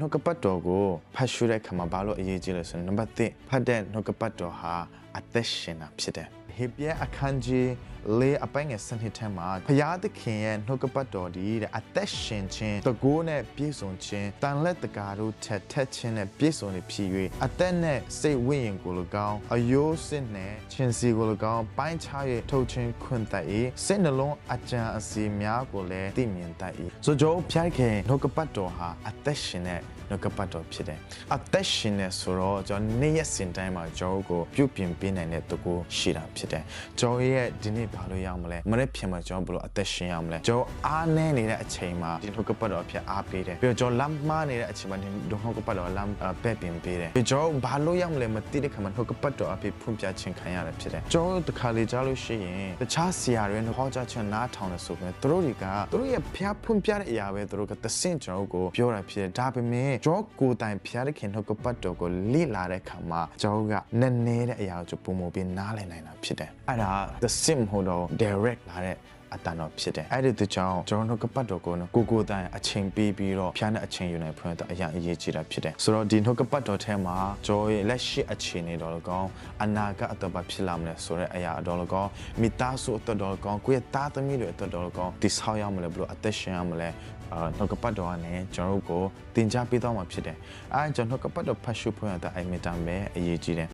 နှုတ်ကပတ်တော်ကိုဖတ်ရှုတဲ့အခါမှာဘာလို့အရေးကြီးလဲဆိုရင်နံပါတ်1ဖတ်တဲ့နှုတ်ကပတ်တော်ဟာအသက်ရှင်တာဖြစ်တယ်ဟေပြဲအခန်းကြီးလေးအပိုင်းငယ်စနစ်ထဲမှာဘုရားသခင်ရဲ့နှုတ်ကပတ်တော်ဒီတဲ့အသက်ရှင်ခြင်းတကိုးနဲ့ပြည့်စုံခြင်းတန်လက်တကာတို့ထက်ထက်ခြင်းနဲ့ပြည့်စုံနေဖြစ်၍အသက်နဲ့စိတ်ဝိညာဉ်ကို၎င်းအယိုးစစ်နဲ့ခြင်းစီကို၎င်းပိုင်းခြား၍ထုတ်ခြင်းခွင့်တတ်၏စိတ်နှလုံးအကြံအစီများကိုလည်းသိမြင်တတ်၏ဆိုကြဖျားခင်နှုတ်ကပတ်တော်ဟာအသက်ရှင်တဲ့နှုတ်ကပတ်တော်ဖြစ်တယ်အသက်ရှင်နေဆိုတော့ကျွန်တော်နေ့ရက်စဉ်တိုင်းမှာကျွန်တော်ကိုပြုပြင်ပေးနိုင်တဲ့တကူရှိတာဖြစ်တယ်ကျွန်တော်ရဲ့ဒီနေ့ဘာလို့ရအောင်မလဲမနေ့ပြင်မှာကျွန်တော်ဘယ်လိုအသက်ရှင်ရအောင်မလဲကျွန်တော်အားနည်းနေတဲ့အချိန်မှာဒီနှုတ်ကပတ်တော်ဖြစ်အားပေးတယ်ပြီးတော့ကျွန်တော်လမ်းမနေတဲ့အချိန်မှာဒီနှုတ်ကပတ်တော်လမ်းပဲ့ပြင်ပေးတယ်ပြီးကျွန်တော်ဘာလို့ရအောင်မလဲမသိတဲ့ခါမှာနှုတ်ကပတ်တော်အဖြစ်ဖွင့်ပြခြင်းခံရတယ်ဖြစ်တယ်ကျွန်တော်တခါလေကြားလို့ရှိရင်တခြားဆရာတွေနဲ့ဟောကြားခြင်းနားထောင်တယ်ဆိုပေမဲ့သူတို့တွေကသူတို့ရဲ့ဖျားဖွင့်ပြတဲ့အရာပဲသူတို့ကသစင့်ကျွန်တော်ကိုပြောတာဖြစ်တယ်ဒါပေမဲ့ကျွန်တော်ကိုယ်တိုင်ဖျားတဲ့ခင်နှုတ်ကပတ်တော်ကိုလိလာတဲ့ခါမှာကျွန်တော်ကနည်းနည်းတဲ့အရာကိုပုံမပြီးနားလည်နိုင်တာဖြစ်တယ်အဲ့ဒါသစင့်မဟုတ်တော့ direct လာတဲ့အတန်တော်ဖြစ်တယ်အဲ့ဒီတကြောင်ကျွန်တော်တို့ကပတ်တော်ကိုကိုကိုတိုင်အချိန်ပေးပြီးတော့ဖျားတဲ့အချိန်ယူနိုင်ဖွင့်တော့အရင်အရေးကြီးတာဖြစ်တယ်ဆိုတော့ဒီနှုတ်ကပတ်တော်ထဲမှာကျွန်တော်ရဲ့လက်ရှိအခြေအနေတော်လကောင်းအနာဂတ်အတော်ပါဖြစ်လာမလဲဆိုတဲ့အရာအတော်လကောင်းမိသားစုအတော်တော်လကောင်းကိုယ့်ရဲ့သားသမီးတွေအတော်တော်လကောင်းဒီဆောက်ရမလဲဘလို့အသက်ရှင်ရမလဲအာနှုတ်ကပတ်တော်ကနေကျွန်တော်တို့ကိုတင် जा ပေးတော့မှာဖြစ်တယ်အဲကျွန်တော်နှုတ်ကပတ်တော်ဖတ်ရှုဖွင့်ရတဲ့အမိတမ်းပဲအရေးကြီးတယ်